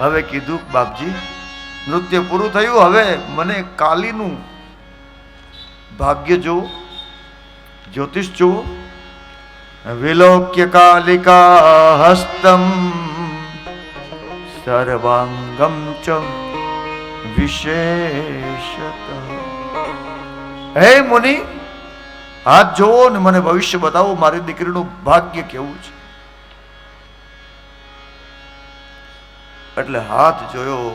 હવે કીધું, બાપજી, નૃત્ય પૂરું થયું, હવે મને કાલીનું ભાગ્ય જો જ્યોતિષ જો વિલોક્ય કાલિકા હસ્તમ સર્વાંગમ ચ વિશેષત. હે મુનિ, હાથ જોવો ને મને ભવિષ્ય બતાવો, મારી દીકરીનું ભાગ્ય કેવું છે? એટલે હાથ જોયો.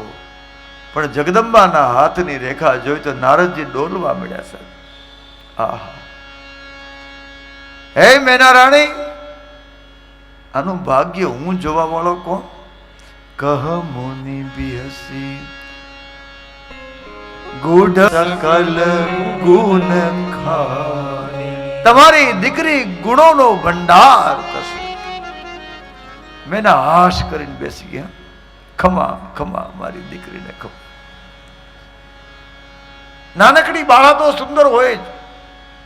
પણ જગદંબાના હાથની રેખા જોઈ તો નારદજી ડોલવા મળ્યા સાહેબ હે મેના રાણી આનું ભાગ્ય હું જોવા વાળો કોણ? કહ મુનિ બિહસી ગુઢ સકલ ગુણ તમારી દીકરી ગુણોનો ભંડાર થશે. મેના હાશ કરીને બેસી ગયા. ખમા ખમા મારી દીકરીને ખમા. નાનકડી બાળા તો સુંદર હોય જ.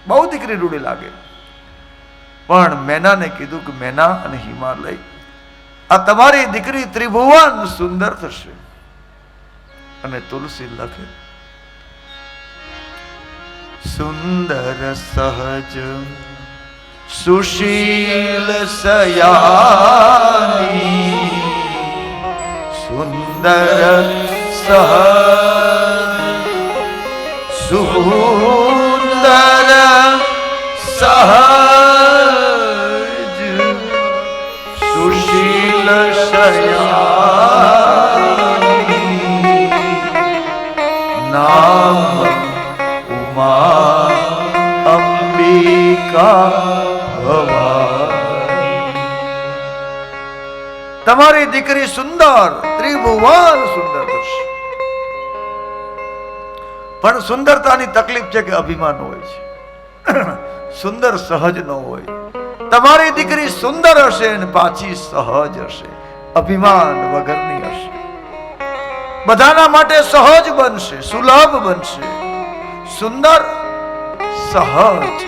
બહુ દીકરી રૂડી લાગે. પણ મેનાને કીધું કે મેના અને હિમાલય, આ તમારી દીકરી ત્રિભુવન સુંદર થશે. અને તુલસી લખે, સુંદર, સહજ, સુશીલ, સયાની સુંદર સહ સુંદર સહજ સુશીલ શયા નામ ઉમા અંબિકા તમારી દીકરી સુંદર ત્રિભુવન સુંદર થશે પણ સુંદરતાની તકલીફ છે કે અભિમાન હોય છે. સુંદર સહજ ન હોય. તમારી દીકરી સુંદર હશે અને પાછી સહજ હશે. અભિમાન વગરની હશે. બધાના માટે સહજ બનશે, સુલભ બનશે. સુંદર સહજ.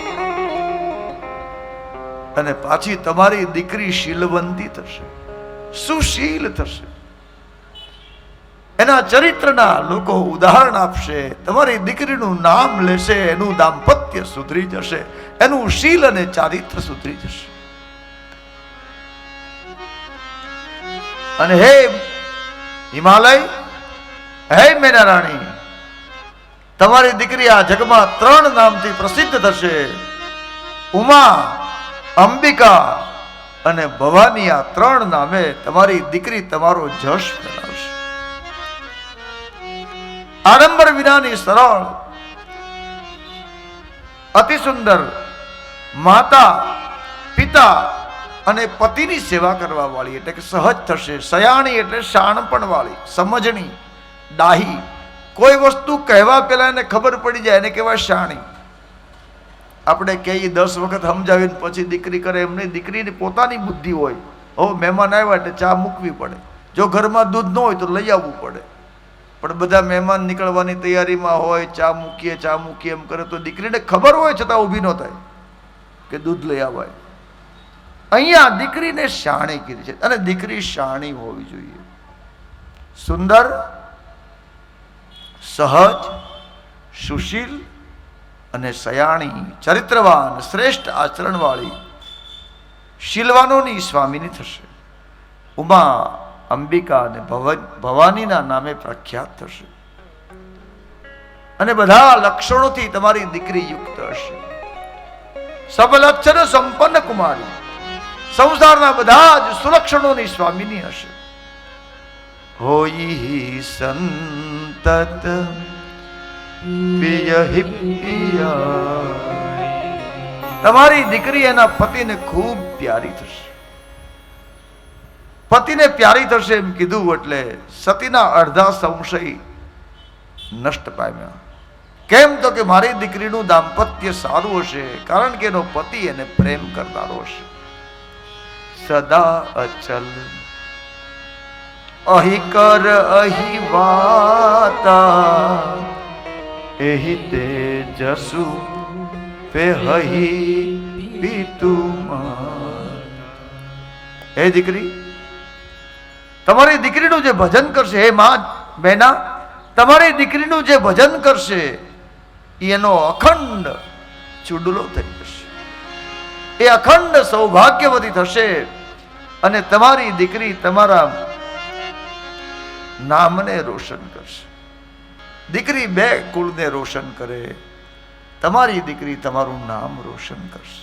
અને પાછી તમારી દીકરી શીલવંતી થશે, સુશીલ થશે. એના ચરિત્રના લોકો ઉદાહરણ આપશે, તમારી દીકરીનું નામ લેશે, એનું દાંપત્ય સુધરી જશે, એનું શીલ અને ચારિત્ર સુધરી જશે. અને હે હિમાલય, હે મેના રાણી તમારી દીકરી આ જગમાં ત્રણ નામથી પ્રસિદ્ધ થશે. ઉમા, અંબિકા અને ભવાની આ ત્રણ નામે તમારી દીકરી તમારો જશ ફેલાવશે. આડંબર વિનાની સરળ, અતિ સુંદર માતા, પિતા અને પતિની સેવા કરવા વાળી એટલે કે સહજ થશે. સયાણી એટલે શાણપણ વાળી સમજણી, ડાહી. કોઈ વસ્તુ કહેવા પહેલા એને ખબર પડી જાય, એને કહેવાય શાણી. આપણે કહીએ, દસ વખત સમજાવીને પછી દીકરી કરે, એમની દીકરીની પોતાની બુદ્ધિ હોય. હો મહેમાન આવ્યા એટલે ચા મૂકવી પડે. જો ઘરમાં દૂધ ન હોય તો લઈ આવવું પડે. પણ બધા મહેમાન નીકળવાની તૈયારીમાં હોય, ચા મૂકીએ ચા મૂકીએ એમ કરે તો દીકરીને ખબર હોય છતાં ઊભી ન થાય કે દૂધ લઈ આવાય અહીંયા દીકરીને શાણી કીધી છે અને દીકરી શાણી હોવી જોઈએ. સુંદર, સહજ, સુશીલ અને સયાણી, ચરિત્રવાન, શ્રેષ્ઠ આચરણવાળી શીલવાનોની સ્વામીની થશે. ઉમા અંબિકા અને ભવ- ભવાનીના નામે પ્રખ્યાત થશે. અને બધા લક્ષણોથી તમારી દીકરી યુક્ત હશે. સબલક્ષણ સંપન્ન કુમારી. સંસારના બધા જ સુલક્ષણોની સ્વામીની હશે. હોઈ સંતત પિયા. તમારી દીકરી એના પતિને ખૂબ પ્યારી થશે. પતિને પ્યારી થશે એમ કીધું એટલે સતીના અડધા સંશય નષ્ટ પામ્યા. કેમ તો કે મારી દીકરીનું દાંપત્ય સારું હશે, કારણ કે એનો પતિ એને પ્રેમ કરનારો હશે. સદા અચલ. અહી કર, અહી વાતા. એહી તે જસુ પે હહી પીતુ હે દીકરી તમારી દીકરીનું જે ભજન કરશે, હે માં બેના તમારી દીકરીનું જે ભજન કરશે, એનો અખંડ ચુડલો થઈ જશે. એ અખંડ સૌભાગ્યવતી થશે અને તમારી દીકરી તમારા નામને રોશન કરશે. દીકરી બે કુળને રોશન કરે, તમારી દીકરી તમારું નામ રોશન કરશે.